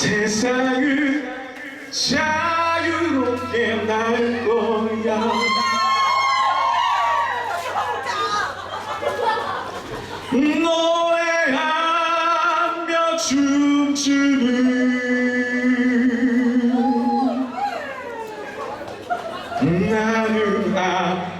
세상은 자유롭게 날 거야. 노래하며 춤추는 나는 아